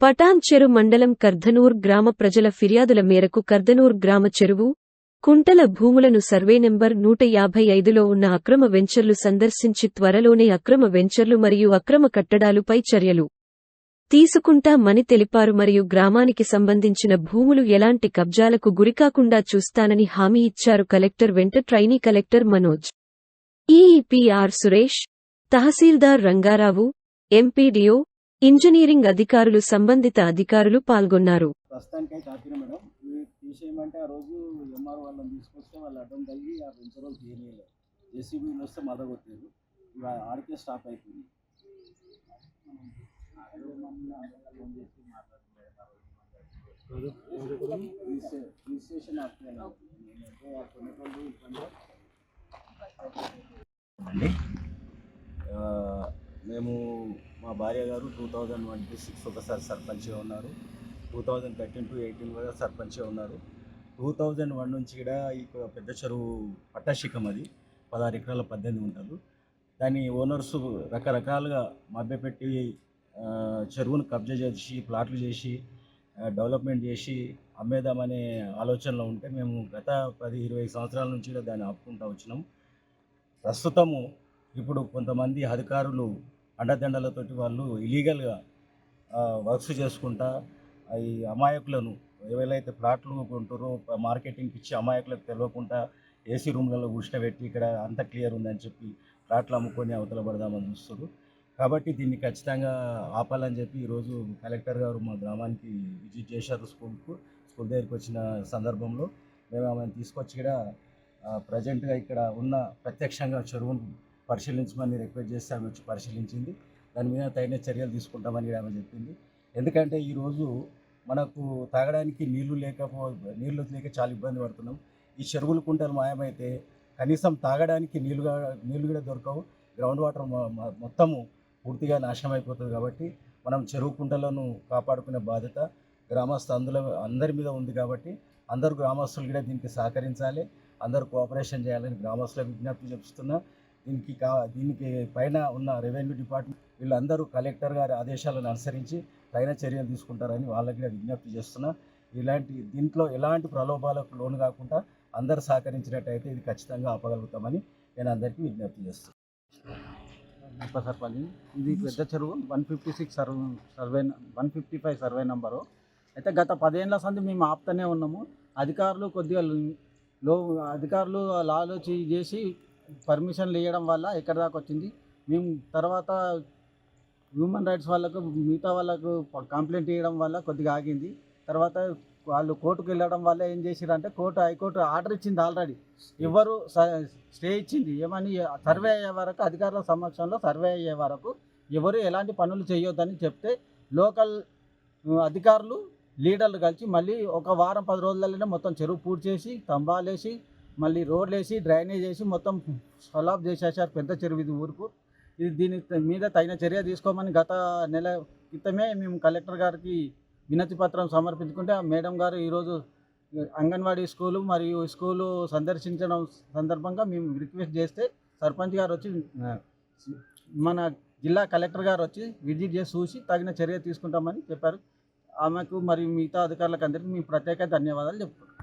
పటాన్ చెరు మండలం కర్ధనూర్ గ్రామ ప్రజల ఫిర్యాదుల మేరకు కర్ధనూర్ గ్రామ చెరువు కుంటల భూములను సర్వే నెంబర్ నూట యాభై ఐదులో ఉన్న అక్రమ వెంచర్లు సందర్శించి త్వరలోనే అక్రమ వెంచర్లు మరియు అక్రమ కట్టడాలుపై చర్యలు తీసుకుంటామని తెలిపారు మరియు గ్రామానికి సంబంధించిన భూములు ఎలాంటి కబ్జాలకు గురికాకుండా చూస్తానని హామీ ఇచ్చారు కలెక్టర్ వెంట trainee collector Manoj. EEPR Suresh తహసీల్దార్ రంగారావు ఎంపీడీఓ ఇంజనీరింగ్ అధికారులు సంబంధిత అధికారులు పాల్గొన్నారు. ప్రస్తుతానికి తీసేయమంటే ఆ రోజు ఎంఆర్ వాళ్ళని తీసుకొస్తే వాళ్ళు అడ్డం తగిలి ఆ వెంచర్ వాళ్ళు తీయలేదు జేసీబీలు వస్తే మద ఇక ఆడికే స్టాప్ అయిపోయింది. రిజిస్ట్రేషన్ ఆపుతున్నాను ఇబ్బంది అండి ఆ, మేము మా భార్య గారు టూ థౌజండ్ ట్వంటీ సిక్స్ ఒకసారి సర్పంచ్గా ఉన్నారు. Two thousand thirteen to eighteen కూడా సర్పంచ్గా ఉన్నారు. టూ థౌజండ్ వన్ నుంచి కూడా ఈ పెద్ద చెరువు పట్టాశిఖం అది. పదహారు ఎకరాల పద్దెనిమిది ఉంటారు దాని ఓనర్స్ రకరకాలుగా మభ్యపెట్టి పెట్టి చెరువును కబ్జా చేసి ప్లాట్లు చేసి డెవలప్మెంట్ చేసి అమ్మేద్దామనే ఆలోచనలో ఉంటే మేము గత పది ఇరవై సంవత్సరాల నుంచి కూడా దాన్ని ఆపుకుంటూ వచ్చినాం. ప్రస్తుతము ఇప్పుడు కొంతమంది అధికారులు అండదండలతోటి వాళ్ళు ఇలీగల్గా వర్క్స్ చేసుకుంటా ఈ అమాయకులను ఎవరైతే ప్లాట్లు కొంటారో మార్కెటింగ్కి ఇచ్చి అమాయకులకు తెలియకుండా ఏసీ రూమ్లలో కూర్చోబెట్టి ఇక్కడ అంత క్లియర్ ఉందని చెప్పి ప్లాట్లు అమ్ముకొని అవతల పడదామని చూస్తారు కాబట్టి దీన్ని ఖచ్చితంగా ఆపాలని చెప్పి ఈరోజు కలెక్టర్ గారు మా గ్రామానికి విజిట్ చేశారు స్కూల్కు స్కూల్ దగ్గరికి వచ్చిన సందర్భంలో. మేము ఆమెను తీసుకొచ్చి ఇక్కడ ప్రజెంట్గా ఇక్కడ ఉన్న ప్రత్యక్షంగా చెరువును పరిశీలించమని రిక్వెస్ట్ చేస్తే ఆమె వచ్చి పరిశీలించింది. దాని మీద తగిన చర్యలు తీసుకుంటామని ఆమె చెప్పింది. ఎందుకంటే ఈరోజు మనకు తాగడానికి నీళ్ళు లేకపో నీళ్ళు లేక చాలా ఇబ్బంది పడుతున్నాం. ఈ చెరువులు కుంటలు మాయమైతే కనీసం తాగడానికి నీళ్ళుగా నీళ్ళు కూడా దొరకవు. గ్రౌండ్ వాటర్ మొత్తము పూర్తిగా నాశనం అయిపోతుంది కాబట్టి మనం చెరువు కుంటలను కాపాడుకునే బాధ్యత గ్రామస్థ అందులో అందరి మీద ఉంది కాబట్టి అందరు గ్రామస్తులు కూడా దీనికి సహకరించాలి. అందరూ కోఆపరేషన్ చేయాలని గ్రామస్తులకు విజ్ఞప్తి చెప్తున్నా దీనికి కా దీనికి పైన ఉన్న రెవెన్యూ డిపార్ట్మెంట్ వీళ్ళందరూ కలెక్టర్ గారి ఆదేశాలను అనుసరించి తగిన చర్యలు తీసుకుంటారని వాళ్ళకి కూడా విజ్ఞప్తి చేస్తున్నా. ఇలాంటి దీంట్లో ఎలాంటి ప్రలోభాలకు లోను కాకుండా అందరూ సహకరించినట్టయితే ఇది ఖచ్చితంగా ఆపగలుగుతామని నేను అందరికీ విజ్ఞప్తి చేస్తున్నాను సర్పంచ్ ఇది పెద్ద చెరువు one fifty six survey survey one fifty five survey number. అయితే గత పదేళ్ళ సంది మేము ఆపుతూనే ఉన్నాము. అధికారులు కొద్దిగా లో అధికారులు లాలోచి చేసి పర్మిషన్లు ఇవ్వడం వల్ల ఎక్కడి దాకా వచ్చింది? మేము తర్వాత హ్యూమన్ రైట్స్ వాళ్ళకు మిగతా వాళ్ళకు కంప్లైంట్ ఇవ్వడం వల్ల కొద్దిగా ఆగింది. తర్వాత వాళ్ళు కోర్టుకు వెళ్ళడం వల్ల ఏం చేసిరంటే కోర్టు హైకోర్టు ఆర్డర్ ఇచ్చింది ఆల్రెడీ. ఎవరు స్టే ఇచ్చింది ఏమని సర్వే అయ్యే వరకు అధికారుల సమక్షంలో సర్వే అయ్యే వరకు ఎవరు ఎలాంటి పనులు చేయొద్దని చెప్తే లోకల్ అధికారులు లీడర్లు కలిసి మళ్ళీ ఒక వారం పది రోజులలోనే మొత్తం చెరువు పూర్తి చేసి తంబాలేసి మళ్ళీ రోడ్లు వేసి డ్రైనేజ్ వేసి మొత్తం సలాబ్ చేసేసారు పెద్ద చెరువు ఇది ఊరుకు. ఇది దీని మీద తగిన చర్య తీసుకోమని గత నెల క్రితమే మేము కలెక్టర్ గారికి వినతి పత్రం సమర్పించుకుంటే ఆ మేడం గారు ఈరోజు అంగన్వాడీ స్కూలు మరియు స్కూలు సందర్శించడం సందర్భంగా మేము రిక్వెస్ట్ చేస్తే సర్పంచ్ గారు వచ్చి మన జిల్లా కలెక్టర్ గారు వచ్చి విజిట్ చేసి చూసి తగిన చర్య తీసుకుంటామని చెప్పారు. ఆమెకు మరియు మిగతా అధికారులకు అందరికీ మేము ప్రత్యేక ధన్యవాదాలు చెప్తున్నాం